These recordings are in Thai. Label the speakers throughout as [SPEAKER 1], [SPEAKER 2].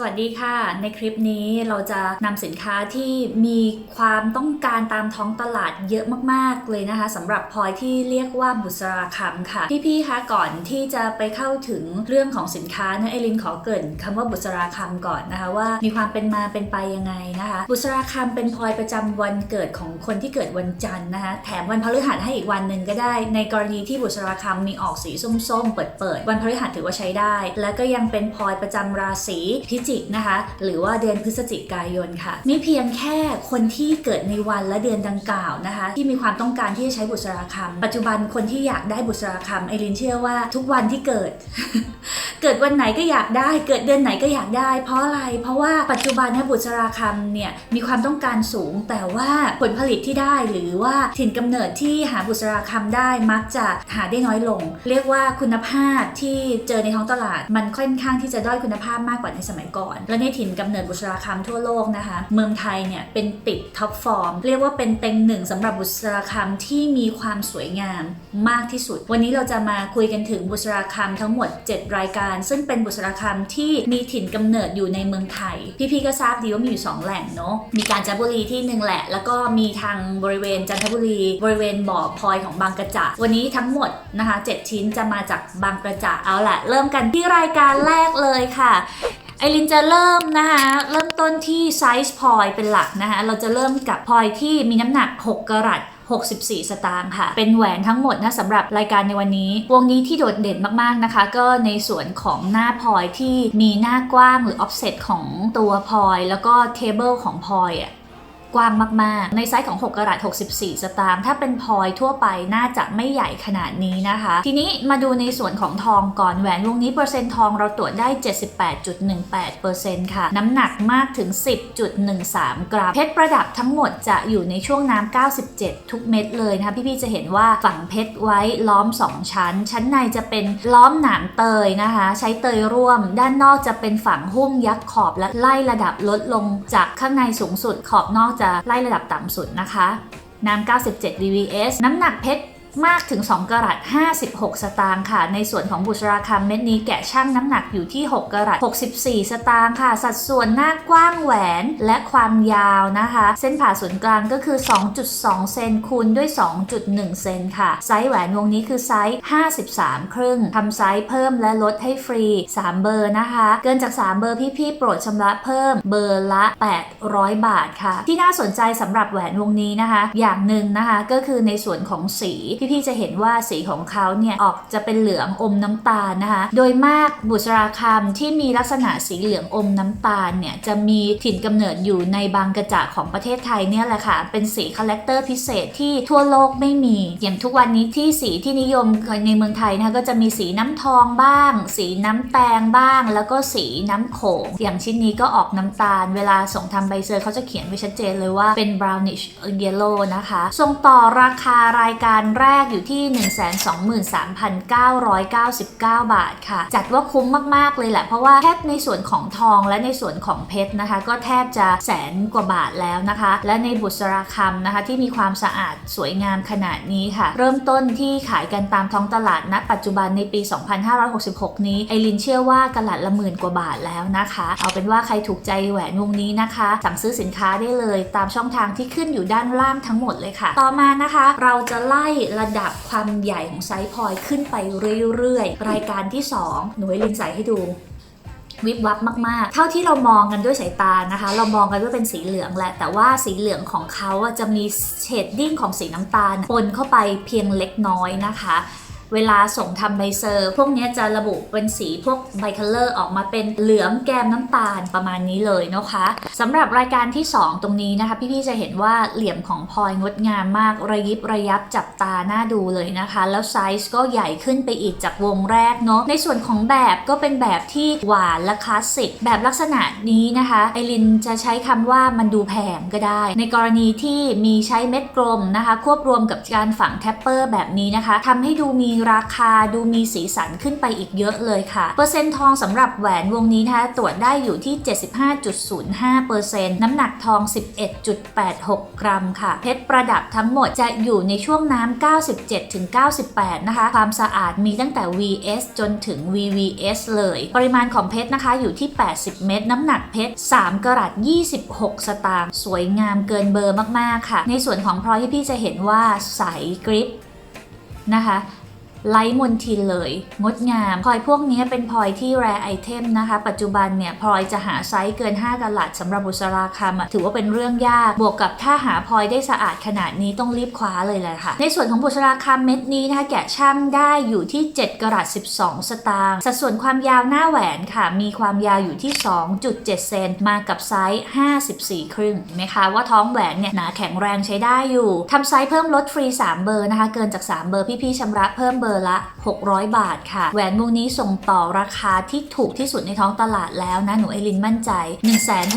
[SPEAKER 1] สวัสดีค่ะ ในคลิปนี้เราจะนำสินค้าที่มีความต้องการตามท้องตลาดเยอะมากๆเลยนะคะสำหรับพลอยที่เรียกว่าบุษราคำค่ะ พี่ๆคะก่อนที่จะไปเข้าถึงเรื่องของสินค้าเนะเอลินขอเกรินคำว่าบุษราคำก่อนนะคะว่ามีความเป็นมาเป็นไปยังไงนะคะ บุษราคำเป็นพลอยประจำวันเกิดของคนที่เกิดวันจันทร์นะคะแถมวันพฤหัสให้อีกวันหนึ่งก็ได้ ในกรณีที่บุษราคำมีออกสีส้มๆ เปิดๆวันพฤหัสถือว่าใช้ได้ และก็ยังเป็นพลอยประจำราศีพิจิกนะคะ หรือว่าเดือนพฤศจิกายนค่ะ ไม่เพียงแค่คนที่เกิดในวันและเดือนดังกล่าวนะคะ ที่มีความต้องการที่จะใช้บุษราคำปัจจุบันคนที่อยากได้บุษราคำไอรินเชื่อว่าทุกวันที่เกิด เกิดวันไหนก็อยากได้ เกิดเดือนไหนก็อยากได้ เพราะอะไร เพราะว่าปัจจุบันเนี่ยบุษราคำเนี่ยมีความต้องการสูง แต่ว่าผลผลิตที่ได้หรือว่าถิ่นกำเนิดที่หาบุษราคำได้มักจะหาได้น้อยลง เรียกว่าคุณภาพที่เจอในท้องตลาด มันค่อนข้างที่จะด้อยคุณภาพมากกว่าในสมัยก่อน และในถิ่นกำเนิดบุษราคำทั่วโลกนะคะ เมืองไทยเนี่ยเป็นติดท็อปฟอร์มเรียกว่าเป็นเต็งหนึ่งสำหรับบุษราคำที่มีความสวยงามมากที่สุด วันนี้เราจะมาคุยกันถึงบุษราคำทั้งหมด7รายการ ซึ่งเป็นบุษราคำที่มีถิ่นกำเนิดอยู่ในเมืองไทย พี่ๆก็ทราบดีว่ามีอยู่ 2 แหล่งเนาะมีกาญจนบุรีที่หนึ่งแหละ แล้วก็มีทางบริเวณจันทบุรี บริเวณบ่อพลอยของบางกระจะวันนี้ทั้งหมดนะคะ7ชิ้นจะมาจากบางกระจะเอาละเริ่มกันที่รายการแรกเลยค่ะไอรินจะเริ่มนะคะเริ่มต้นที่ไซส์พลอยเป็นหลักนะคะเราจะเริ่มกับพลอยที่มีน้ำหนัก 6กรัต 64 สตางค์ค่ะ เป็นแหวนทั้งหมดนะสำหรับรายการในวันนี้ วงนี้ที่โดดเด่นมากๆนะคะ ก็ในส่วนของหน้าพลอยที่มีหน้ากว้างหรือออฟเซตของตัวพลอย แล้วก็เทเบิลของพลอยอะ กว้างมาก ๆ ในไซส์ของ 6กรัต64 สตางค์ถ้าเป็นพลอยทั่วไปน่าจะไม่ใหญ่ขนาดนี้นะคะ ทีนี้มาดูในส่วนของทองก่อนแหวนวงนี้เปอร์เซ็นต์ทองเราตรวจได้ 78.18%ค่ะ น้ำหนักมากถึง 10.13 กรัม เพชรประดับทั้งหมดจะอยู่ในช่วงน้ำ 97 ทุกเม็ดเลยนะคะ พี่ๆจะเห็นว่าฝังเพชรไว้ล้อม 2 ชั้น ชั้นในจะเป็นล้อมหนามเตยนะคะ ใช้เตยร่วม ด้านนอกจะเป็นฝังหุ้มยัดขอบและไล่ระดับลดลงจากข้างในสูงสุดขอบนอกจะไล่ระดับต่ำสุดนะคะน้ำ97 dvs น้ำหนักเพชร มากถึง 2กรัต56 สตางค์ค่ะ ในส่วนของบุษราคำเม็ดนี้แกะช่างน้ำหนักอยู่ที่ 6กรัต64 สตางค์ค่ะ สัดส่วนหน้ากว้างแหวนและความยาวนะคะ เส้นผ่าศูนย์กลางก็คือ 2.2 เซนคูณด้วย 2.1 เซนค่ะ ไซส์แหวนวงนี้คือไซส์ 53 ครึ่งทำไซส์เพิ่มและลดให้ฟรี 3 เบอร์นะคะ เกินจาก 3 เบอร์พี่ๆโปรดชำระเพิ่มเบอร์ละ 800 บาทค่ะ ที่น่าสนใจสำหรับแหวนวงนี้นะคะ อย่างหนึ่งนะคะก็คือในส่วนของสีพี่ๆจะเห็นว่าสีของเขาเนี่ยออกจะเป็นเหลืองอมน้ำตาลนะคะ โดยมากบุษราคำที่มีลักษณะสีเหลืองอมน้ำตาลเนี่ยจะมีถิ่นกำเนิดอยู่ในบางกระจะของประเทศไทยเนี่ยแหละค่ะ เป็นสีคาแรคเตอร์พิเศษที่ทั่วโลกไม่มี อย่างทุกวันนี้ที่สีที่นิยมในเมืองไทยนะคะก็จะมีสีน้ำทองบ้าง สีน้ำแตงบ้าง แล้วก็สีน้ำโขงอย่างชิ้นนี้ก็ออกน้ำตาล เวลาส่งทำใบเซอร์เขาจะเขียนไว้ชัดเจนเลยว่าเป็น brownish yellow นะคะ ส่งต่อราคารายการแรกอยู่ที่ 123,999 บาทค่ะ จัดว่าคุ้มมาก ๆ เลยแหละ เพราะว่าแค่ในส่วนของทองและในส่วนของเพชรนะคะ ก็แทบจะแสนกว่าบาทแล้วนะคะ และในบุษราคำนะคะ ที่มีความสะอาดสวยงามขนาดนี้ค่ะ เริ่มต้นที่ขายกันตามท้องตลาดณปัจจุบันในปี 2566 นี้ไอรินเชื่อว่ากะลัดละหมื่นกว่าบาทแล้วนะคะ เอาเป็นว่าใครถูกใจแหวนวงนี้นะคะ สั่งซื้อสินค้าได้เลย ตามช่องทางที่ขึ้นอยู่ด้านล่างทั้งหมดเลยค่ะ ต่อมานะคะ เราจะไล่ระดับความใหญ่ของไซส์พลอยขึ้นไปเรื่อยๆ รายการที่ 2 หนูให้ลินใส่ให้ดูวิบวับมาก ๆ เท่าที่เรามองกันด้วยสายตานะคะ เรามองกันว่าเป็นสีเหลืองแหละ แต่ว่าสีเหลืองของเขาจะมีเชดดิ้งของสีน้ำตาลปนเข้าไปเพียงเล็กน้อยนะคะ เวลาส่งทำใบเซอร์ พวกนี้จะระบุเป็นสีพวกไบคัลเลอร์ออกมาเป็นเหลืองแกมน้ำตาลประมาณนี้เลยนะคะสำหรับรายการที่ 2 ตรงนี้นะคะ พี่ๆจะเห็นว่าเหลี่ยมของพลอยงดงามมากระยิบระยับจับตาหน้าดูเลยนะคะ แล้วไซส์ก็ใหญ่ขึ้นไปอีกจากวงแรกเนาะในส่วนของแบบก็เป็นแบบที่หวานและคลาสสิกแบบลักษณะนี้นะคะไอรินจะใช้คำว่ามันดูแพงก็ได้ ในกรณีที่มีใช้เม็ดกลมนะคะ ควบรวมกับการฝังแทปเปอร์แบบนี้นะคะทำให้ดูมีมีราคาดูมีสีสันขึ้นไปอีกเยอะเลยค่ะ เปอร์เซ็นต์ทองสำหรับแหวนวงนี้นะคะตรวจได้อยู่ที่ 75.05%น้ำหนักทอง 11.86 กรัมค่ะ เพชรประดับทั้งหมดจะอยู่ในช่วงน้ำ 97-98 นะคะ ความสะอาดมีตั้งแต่ VS จนถึง VVS เลย ปริมาณของเพชรนะคะอยู่ที่ 80 เม็ดน้ำหนักเพชร 3 กรัต 26 สตางค์สวยงามเกินเบอร์มาก ๆ ค่ะ ในส่วนของพลอยที่พี่จะเห็นว่าใสกริปนะคะ ไร้มนทินเลย งดงามพลอยพวกนี้เป็นพลอยที่แรไอเทมนะคะ ปัจจุบันเนี่ยพลอยจะหาไซส์เกิน 5กะลัดสำหรับบุษราคำถือว่าเป็นเรื่องยาก บวกกับถ้าหาพลอยได้สะอาดขนาดนี้ต้องรีบคว้าเลยแหละค่ะ ในส่วนของบุษราคำเม็ดนี้นะคะแกะช่างได้อยู่ที่ 7กะรัต12 สตางค์สัดส่วนความยาวหน้าแหวนค่ะ มีความยาวอยู่ที่ 2.7 เซนมากับไซส์ 54 ครึ่งเห็นไหมคะว่าท้องแหวนเนี่ยหนาแข็งแรงใช้ได้อยู่ทำไซส์เพิ่มลดฟรี 3 เบอร์นะคะ เกินจาก 3 เบอร์พี่ๆชำระเพิ่มเบอร์ละ 600 บาทค่ะ แหวนวงนี้ส่งต่อราคาที่ถูกที่สุดในท้องตลาดแล้วนะ หนูไอรินมั่นใจ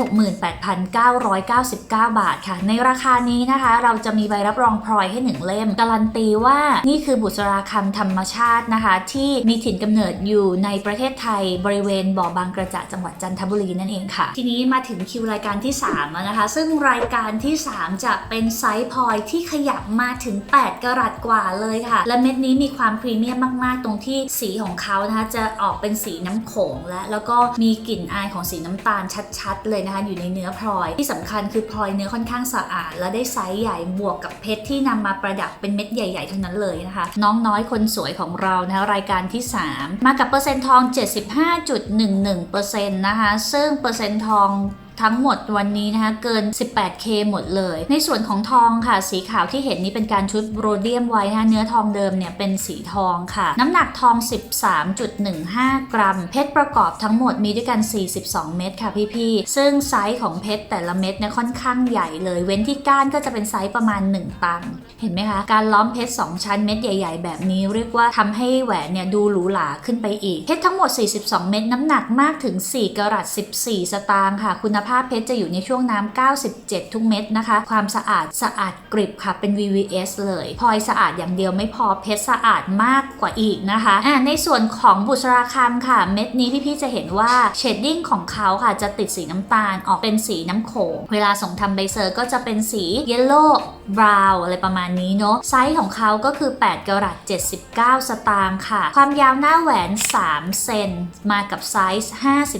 [SPEAKER 1] 168,999 บาทค่ะ ในราคานี้นะคะ เราจะมีใบรับรองพลอยให้ 1 เล่ม การันตีว่านี่คือบุษราคำธรรมชาตินะคะ ที่มีถิ่นกำเนิดอยู่ในประเทศไทยบริเวณบ่อบางกระจะจังหวัดจันทบุรีนั่นเองค่ะ ทีนี้มาถึงคิวรายการที่3แล้วนะคะ ซึ่งรายการที่ 3 จะเป็นไซส์พลอยที่ขยับมาถึง 8กรัตกว่าเลยค่ะ และเม็ดนี้มีความพรีเมียมมาก ๆ ตรงที่สีของเขานะคะจะออกเป็นสีน้ำโขงและแล้วก็มีกลิ่นอายของสีน้ำตาลชัด ๆ เลยนะคะอยู่ในเนื้อพลอย ที่สำคัญคือพลอยเนื้อค่อนข้างสะอาด และได้ไซส์ใหญ่บวกกับเพชรที่นำมาประดับเป็นเม็ดใหญ่ ๆ ทั้งนั้นเลยนะคะ น้องน้อยคนสวยของเรานะคะรายการที่ 3 มากับเปอร์เซ็นต์ทอง 75.11%นะคะซึ่งเปอร์เซ็นต์ทอง ทั้งหมดวันนี้นะคะเกิน 18K หมดเลย ในส่วนของทองค่ะ สีขาวที่เห็นนี้เป็นการชุบโรเดียมไว้นะคะเนื้อทองเดิมเนี่ยเป็นสีทองค่ะ น้ำหนักทอง 13.15 กรัม เพชรประกอบทั้งหมดมีด้วยกัน 42 เม็ดค่ะพี่ๆ ซึ่งไซส์ของเพชรแต่ละเม็ดเนี่ยค่อนข้างใหญ่เลย เว้นที่ก้านก็จะเป็นไซส์ประมาณ 1 ตัน เห็นไหมคะ การล้อมเพชร 2 ชั้นเม็ดใหญ่ ๆ แบบนี้เรียกว่าทำให้แหวนเนี่ยดูหรูหราขึ้นไปอีก เพชรทั้งหมด 42 เม็ดน้ำหนักมากถึง 4กรัต14 สตางค์ค่ะ คุณภภาพเพชรจะอยู่ในช่วงน้ำ97 ทุกเม็ดนะคะ ความสะอาดสะอาดกริบค่ะเป็น VVS เลยพลอยสะอาดอย่างเดียวไม่พอเพชรสะอาดมากกว่าอีกนะคะอ่าในส่วนของบุษราคำค่ะ เม็ดนี้พี่ๆจะเห็นว่าเชดดิ้งของเขาค่ะจะติดสีน้ำตาลออกเป็นสีน้ำโขงเวลาส่งทำใบเซอร์ก็จะเป็นสีเยลโล่บราวอะไรประมาณนี้เนาะไซส์ของเขาก็คือ 8กรัต79 สตางค์ค่ะ ความยาวหน้าแหวน 3 เซนมากับไซส์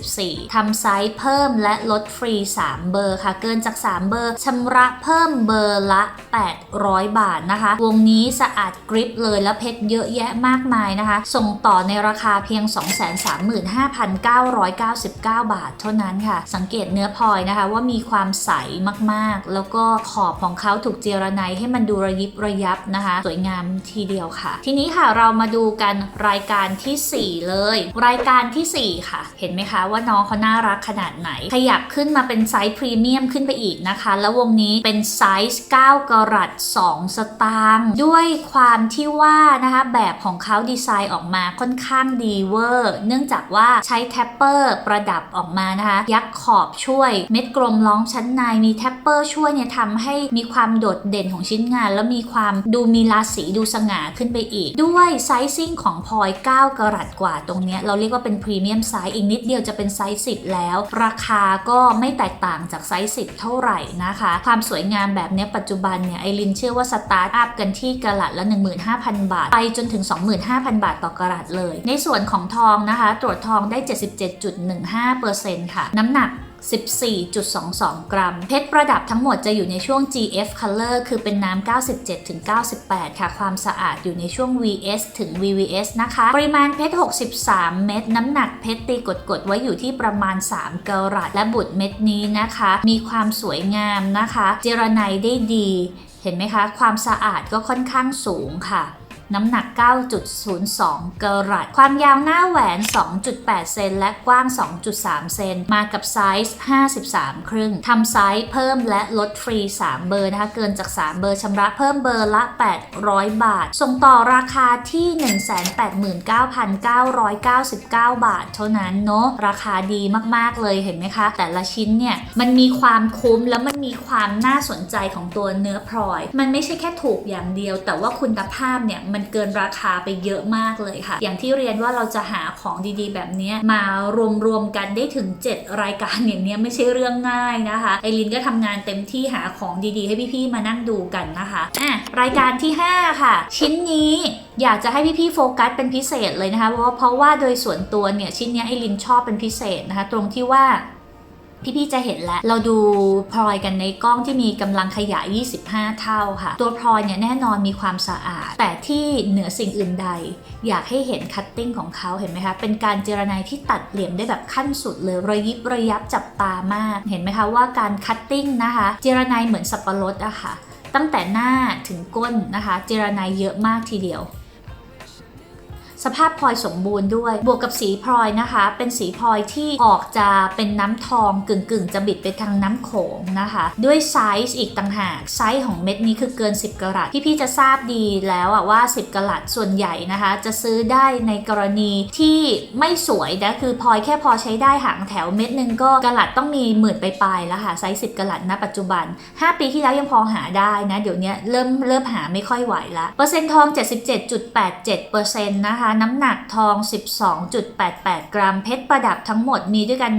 [SPEAKER 1] 54ทำไซส์เพิ่มและลดฟรี 3 เบอร์ค่ะ เกินจาก 3 เบอร์ชำระเพิ่มเบอร์ละ 800 บาทนะคะ วงนี้สะอาดกริปเลยและเพชรเยอะแยะมากมายนะคะ ส่งต่อในราคาเพียง 235,999 บาทเท่านั้นค่ะ สังเกตเนื้อพลอยนะคะว่ามีความใสมากๆ แล้วก็ขอบของเขาถูกเจรไนให้มันดูระยิบระยับนะคะ สวยงามทีเดียวค่ะ ทีนี้ค่ะเรามาดูกันรายการทีสี่4 เลย รายการทีสี่ 4 ค่ะ เห็นไหมคะว่าน้องเขาน่ารักขนาดไหน ขยับขึ้นนมาเป็นไซส์พรีเมียมขึ้นไปอีกนะคะ แล้ววงนี้เป็นไซส์9กรัต2 สตางค์ด้วยความที่ว่านะคะแบบของเขาดีไซน์ออกมาค่อนข้างดีเวอร์ เนื่องจากว่าใช้แท็ปเปอร์ประดับออกมานะคะ ยักษ์ขอบช่วย เม็ดกลมล้องชั้นในมีแท็ปเปอร์ช่วยเนี่ยทำให้มีความโดดเด่นของชิ้นงาน แล้วมีความดูมีราศีดูสง่าขึ้นไปอีก ด้วยไซซิ่งของพลอย9กรัตกว่าตรงเนี้ยเราเรียกว่าเป็นพรีเมียมไซส์อีกนิดเดียวจะเป็นไซส์10แล้ว ราคาก็ไม่แตกต่างจากไซส์10เท่าไหร่นะคะ ความสวยงามแบบนี้ปัจจุบันเนี่ยไอรินเชื่อว่าสตาร์ทอัพกันที่กรัดละ 15,000 บาท ไปจนถึง 25,000 บาทต่อกรัดเลย ในส่วนของทองนะคะ ตรวจทองได้ 77.15%ค่ะ น้ำหนัก 14.22 กรัม เพชรประดับทั้งหมดจะอยู่ในช่วง GF Color คือเป็นน้ำ 97-98 ค่ะ ความสะอาดอยู่ในช่วง VS ถึง VVS นะคะ ปริมาณเพชร 63 เม็ด น้ำหนักเพชรตีกดๆ ไว้อยู่ที่ประมาณ 3 กรัตและบุตรเม็ดนี้นะคะ มีความสวยงามนะคะ เจรไนได้ดี เห็นไหมคะ ความสะอาดก็ค่อนข้างสูงค่ะ น้ำหนัก 9.02 กรัต ความยาวหน้าแหวน 2.8 เซนและกว้าง 2.3 เซน มากับไซส์ 53 ครึ่ง ทำไซส์เพิ่มและลดฟรี 3 เบอร์นะคะ เกินจาก 3 เบอร์ชำระเพิ่มเบอร์ละ 800 บาท ส่งต่อราคาที่ 189,999 บาท เท่านั้นเนาะ ราคาดีมากๆเลยเห็นไหมคะ แต่ละชิ้นเนี่ย มันมีความคุ้มแล้วมันมีความน่าสนใจของตัวเนื้อพลอย มันไม่ใช่แค่ถูกอย่างเดียว แต่ว่าคุณภาพเนี่ยมันมันเกินราคาไปเยอะมากเลยค่ะ อย่างที่เรียนว่าเราจะหาของดีๆ แบบนี้มารวมๆกันได้ถึง 7 รายการอย่างนี้ไม่ใช่เรื่องง่ายนะคะไอรินก็ทำงานเต็มที่หาของดีๆ ให้พี่ๆมานั่งดูกันนะคะอะรายการที่ 5 ค่ะ ชิ้นนี้อยากจะให้พี่ๆโฟกัสเป็นพิเศษเลยนะคะเพราะว่าเพราะว่าโดยส่วนตัวเนี่ยชิ้นนี้ไอรินชอบเป็นพิเศษนะคะ ตรงที่ว่า พี่ๆจะเห็นแล้ว เราดูพลอยกันในกล้องที่มีกำลังขยาย 25 เท่าค่ะ ตัวพลอยเนี่ยแน่นอนมีความสะอาด แต่ที่เหนือสิ่งอื่นใด อยากให้เห็นคัตติ้งของเขาเห็นไหมคะ เป็นการเจรไนายที่ตัดเหลี่ยมได้แบบขั้นสุดเลยระยิบระยับจับตามาก เห็นไหมคะว่าการคัตติ้งนะคะ เจรไนายเหมือนสับปะรดอะค่ะ ตั้งแต่หน้าถึงก้นนะคะ เจรไนายเยอะมากทีเดียว สภาพพลอยสมบูรณ์ด้วย บวกกับสีพลอยนะคะ เป็นสีพลอยที่ออกจะเป็นน้ำทองกึ่งกึ่งจะบิดไปทางน้ำโขงนะคะ ด้วยไซส์อีกต่างหากไซส์ของเม็ดนี้คือเกิน 10 กรัตพี่พี่ๆจะทราบดีแล้วอะว่า 10 กรัตส่วนใหญ่นะคะ จะซื้อได้ในกรณีที่ไม่สวยนะคือพลอยแค่พอใช้ได้หางแถวเม็ดหนึงก็กรัตต้องมีหมื่นไปลายแล้วค่ะไซส์10 กรัตณปัจจุบัน 5 ปีที่แล้วยังพอหาได้นะ เดี๋ยวนี้เริ่มเริ่มหาไม่ค่อยไหวละเปอร์เซ็นต์ทอง 77.87%นะคะน้ำหนักทอง 12.88 กรัม เพชรประดับทั้งหมดมีด้วยกัน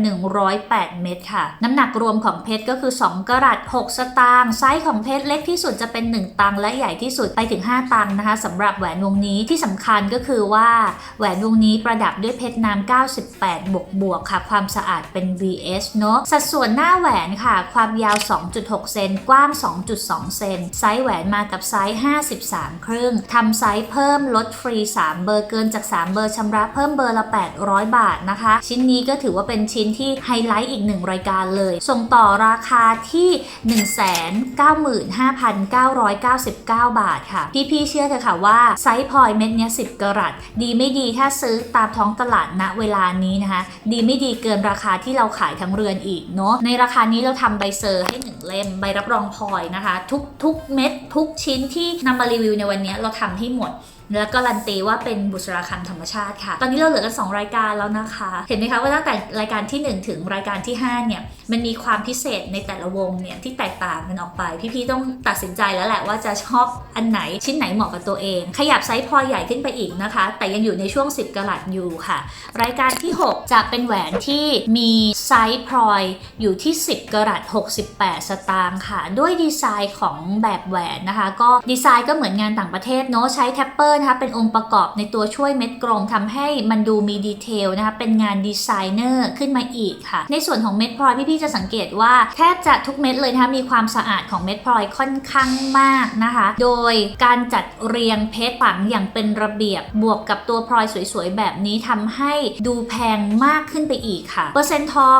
[SPEAKER 1] 108 เม็ดค่ะ น้ำหนักรวมของเพชรก็คือ 2กะรัต6 สตางค์ไซส์ของเพชรเล็กที่สุดจะเป็น 1 ตังและใหญ่ที่สุดไปถึง 5 ตังนะคะสำหรับแหวนวงนี้ที่สำคัญก็คือว่าแหวนวงนี้ประดับด้วยเพชรน้ำ98 บวกบวกค่ะ ความสะอาดเป็น VS เนอะสัดส่วนหน้าแหวนค่ะ ความยาว 2.6 เซนกว้าง 2.2 เซนไซส์แหวนมากับไซส์ 53 ครึ่งทำไซส์เพิ่มลดฟรี 3 เบอร์เกินจาก 3 เบอร์ชำระเพิ่มเบอร์ละ 800 บาทนะคะ ชิ้นนี้ก็ถือว่าเป็นชิ้นที่ไฮไลท์อีกหนึ่งรายการเลย ส่งต่อราคาที่ 195,999 บาทค่ะ พี่ๆเชื่อเถอะค่ะว่าไซส์พลอยเม็ดเนี้ย10 กรัตดีไม่ดีถ้าซื้อตามท้องตลาดณเวลานี้นะคะ ดีไม่ดีเกินราคาที่เราขายทั้งเรือนอีกเนาะในราคานี้เราทำใบเซอร์ให้ 1 เล่มใบรับรองพลอยนะคะ ทุกทุกเม็ดทุกชิ้นที่นำมารีวิวในวันนี้เราทำให้หมด แล้วก็การันตีว่าเป็นบุษราคำธรรมชาติค่ะ ตอนนี้เราเหลือกัน 2 รายการแล้วนะคะ เห็นไหมคะว่าตั้งแต่รายการที่ 1 ถึงรายการที่5เนี่ยมันมีความพิเศษในแต่ละวงเนี่ยที่แตกต่างกันออกไป พี่ๆต้องตัดสินใจแล้วแหละว่าจะชอบอันไหนชิ้นไหนเหมาะกับตัวเอง ขยับไซส์พลอยใหญ่ขึ้นไปอีกนะคะ แต่ยังอยู่ในช่วง 10กะลัดอยู่ค่ะ รายการที่ 6 จะเป็นแหวนที่มีไซส์พลอยอยู่ที่ 10กะรัต68 สตางค์ค่ะ ด้วยดีไซน์ของแบบแหวนนะคะ ก็ดีไซน์ก็เหมือนงานต่างประเทศเนาะใช้แท็ปเปอร์นะคะเป็นองค์ประกอบในตัวช่วยเม็ดกลมทำให้มันดูมีดีเทลนะคะเป็นงานดีไซเนอร์ขึ้นมาอีกค่ะ ในส่วนของเม็ดพลอยพี่ๆจะสังเกตว่าแทบจะทุกเม็ดเลยนะคะมีความสะอาดของเม็ดพลอยค่อนข้างมากนะคะ โดยการจัดเรียงเพชรฝังอย่างเป็นระเบียบบวกกับตัวพลอยสวยๆ แบบนี้ทำให้ดูแพงมากขึ้นไปอีกค่ะ เปอร์เซ็นต์ทอง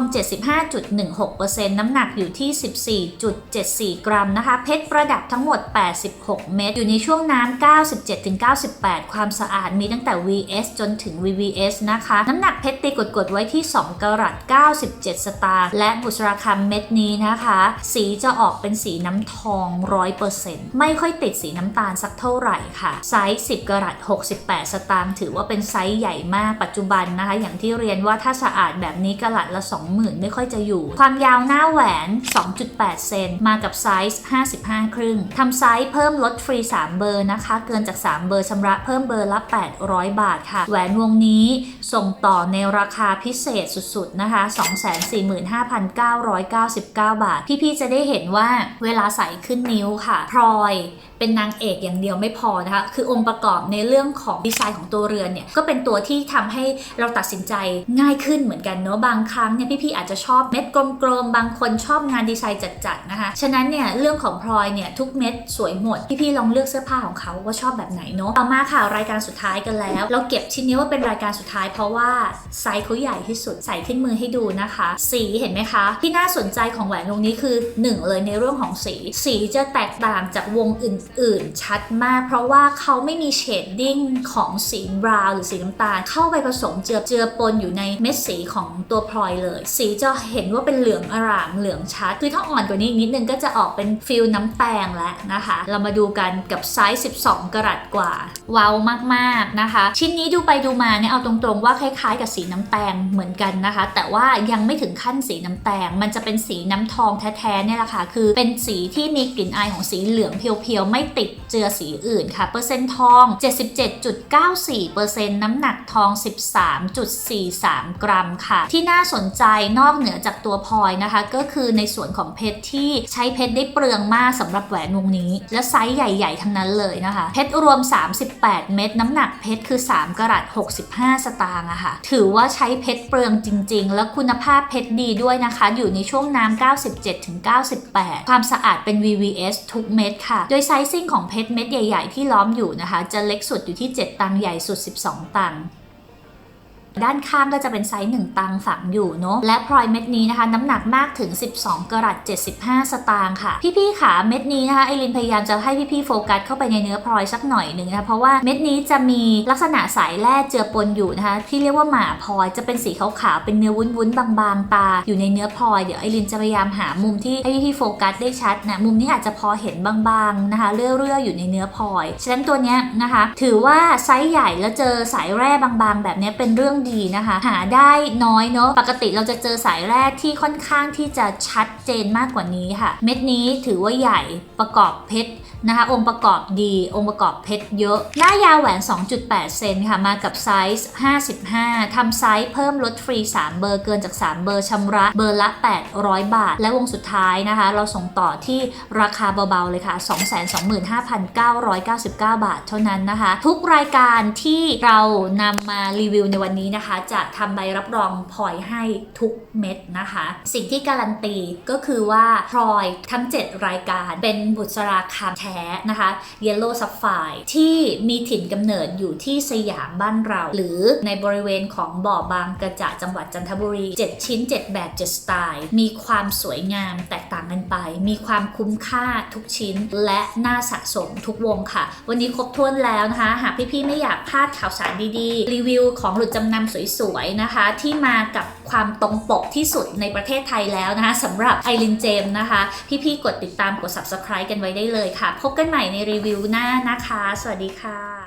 [SPEAKER 1] 75.16%น้ำหนักอยู่ที่ 14.74 กรัมนะคะ เพชรประดับทั้งหมด 86 เม็ดอยู่ในช่วงน้ำ98ความสะอาดมีตั้งแต่ VS จนถึง VVS นะคะ น้ำหนักเพชรตีกดๆไว้ที่ 2กรัต97 สตางค์และบุษราคำเม็ดนี้นะคะ สีจะออกเป็นสีน้ำทอง 100%ไม่ค่อยติดสีน้ำตาลสักเท่าไหร่ค่ะ ไซส์ 10กรัต68 สตางค์ถือว่าเป็นไซส์ใหญ่มากปัจจุบันนะคะ อย่างที่เรียนว่าถ้าสะอาดแบบนี้กรัตละ 20,000 ไม่ค่อยจะอยู่ ความยาวหน้าแหวน 2.8 เซนมากับไซส์ 55 ครึ่งทำไซส์เพิ่มลดฟรี 3 เบอร์นะคะ เกินจาก 3 เบอร์ชำระเพิ่มเบอร์ละ 800 บาทค่ะ แหวนวงนี้ส่งต่อในราคาพิเศษสุดๆนะคะ 245,999 บาท พี่ๆจะได้เห็นว่าเวลาใส่ขึ้นนิ้วค่ะพลอย เป็นนางเอกอย่างเดียวไม่พอนะคะคือองค์ประกอบในเรื่องของดีไซน์ของตัวเรือนเนี่ยก็เป็นตัวที่ทำให้เราตัดสินใจง่ายขึ้นเหมือนกันเนาะบางครั้งเนี่ยพี่ๆอาจจะชอบเม็ดกลมๆบางคนชอบงานดีไซน์จัดๆนะคะฉะนั้นเนี่ยเรื่องของพลอยเนี่ยทุกเม็ดสวยหมดพี่ๆลองเลือกเสื้อผ้าของเขาว่าชอบแบบไหนเนาะต่อมาค่ะรายการสุดท้ายกันแล้ว เราเก็บชิ้นนี้ว่าเป็นรายการสุดท้ายเพราะว่าไซส์เขาใหญ่ที่สุดใส่ขึ้นมือให้ดูนะคะ สีเห็นไหมคะ ที่น่าสนใจของแหวนวงนี้คือหนึ่งเลยในเรื่องของสี สีจะแตกต่างจากวงอื่นๆชัดมาก เพราะว่าเขาไม่มีเชดดิ้งของสีบราวน์หรือสีน้ำตาล เข้าไปผสมเจือเจือปนอยู่ในเม็ดสีของตัวพลอยเลย สีจะเห็นว่าเป็นเหลืองอร่ามเหลืองชัด คือถ้าอ่อนกว่านี้อีกนิดนึงก็จะออกเป็นฟิลน้ำแตงแล้วนะคะ เรามาดูกันกับไซส์ 12 กรัตกว่าว้าวมากๆนะคะ ชิ้นนี้ดูไปดูมาเนี่ยเอาตรงๆว่าคล้ายๆ กับสีน้ำแตงเหมือนกันนะคะ แต่ว่ายังไม่ถึงขั้นสีน้ำแตงมันจะเป็นสีน้ำทองแท้ๆเนี่ยแหละค่ะคือเป็นสีที่มีกลิ่นอายของสีเหลืองเพียวๆไม่ไม่ติดเจือสีอื่นค่ะ เปอร์เซ็นต์ทอง 77.94%น้ำหนักทอง 13.43 กรัมค่ะ ที่น่าสนใจนอกเหนือจากตัวพลอยนะคะ ก็คือในส่วนของเพชรที่ใช้เพชรได้เปลืองมากสำหรับแหวนวงนี้ และไซส์ใหญ่ๆ ทั้งนั้นเลยนะคะ เพชรรวม 38 เม็ดน้ำหนักเพชรคือ 3กะรัต65 สตางค์อะค่ะ ถือว่าใช้เพชรเปลืองจริง ๆ แล้วคุณภาพเพชรดีด้วยนะคะ อยู่ในช่วงน้ำ97-98 ความสะอาดเป็น VVS ทุกเม็ดค่ะ โดยไซส์ซิ่งของเพชรเม็ดใหญ่ ๆ ที่ล้อมอยู่นะคะ จะเล็กสุดอยู่ที่ 7 ตังค์ใหญ่สุด 12 ตังค์ ด้านข้างก็จะเป็นไซส์1ตังฝังอยู่เนาะและพลอยเม็ดนี้นะคะ น้ำหนักมากถึง 12กรัต75 สตางค์ค่ะ พี่ๆขาเม็ดนี้นะคะไอรินพยายามจะให้พี่ๆโฟกัสเข้าไปในเนื้อพลอยสักหน่อยหนึ่งนะเพราะว่าเม็ดนี้จะมีลักษณะสายแร่เจือปนอยู่นะคะ ที่เรียกว่าหมาพลอยจะเป็นสีขาวๆเป็นเนื้อวุ้นๆบางๆตา อยู่ในเนื้อพลอยเดี๋ยวไอรินจะพยายามหามุมที่ให้พี่ๆโฟกัสได้ชัดนะมุมนี้อาจจะพอเห็นบางๆนะคะเรื่อยๆอยู่ในเนื้อพลอยฉะนั้นตัวนี้นะคะ ถือว่าไซส์ใหญ่แล้วเจอสายแร่บางๆ แบบนี้เป็นเรื่องดีนะคะ หาได้น้อยเนาะปกติเราจะเจอสายแร่ที่ค่อนข้างที่จะชัดเจนมากกว่านี้ค่ะ เม็ดนี้ถือว่าใหญ่ประกอบเพชร นะคะองค์ประกอบดีองค์ประกอบเพชรเยอะ หน้ายาวแหวน 2.8 เซนค่ะมากับไซส์ 55 ทำไซส์เพิ่มลดฟรี 3 เบอร์เกินจาก 3 เบอร์ชำระเบอร์ละ 800 บาท และวงสุดท้ายนะคะ เราส่งต่อที่ราคาเบาๆเลยค่ะ 225,999 บาทเท่านั้นนะคะ ทุกรายการที่เรานำมารีวิวในวันนี้นะคะ จะทำใบรับรองพลอยให้ทุกเม็ดนะคะ สิ่งที่การันตีก็คือว่าพลอยทั้ง 7 รายการเป็นบุษราคำแทท้นะคะ Yellow Sapphire ที่มีถิ่นกำเนิดอยู่ที่สยามบ้านเรา หรือในบริเวณของบ่อบางกระจะจังหวัดจันทบุรี 7 ชิ้น 7 แบบ 7 สไตล์ มีความสวยงามแตกต่างกันไป มีความคุ้มค่าทุกชิ้นและน่าสะสมทุกวงค่ะ วันนี้ครบถ้วนแล้วนะคะ หากพี่ๆไม่อยากพลาดข่าวสารดีๆ รีวิวของหลุดจำนำสวยๆนะคะ ที่มากับความตรงปกที่สุดในประเทศไทยแล้วนะคะสำหรับไอรินเจมนะคะ พี่ๆกดติดตามกด subscribe กันไว้ได้เลยค่ะพบกันใหม่ในรีวิวหน้านะคะ สวัสดีค่ะ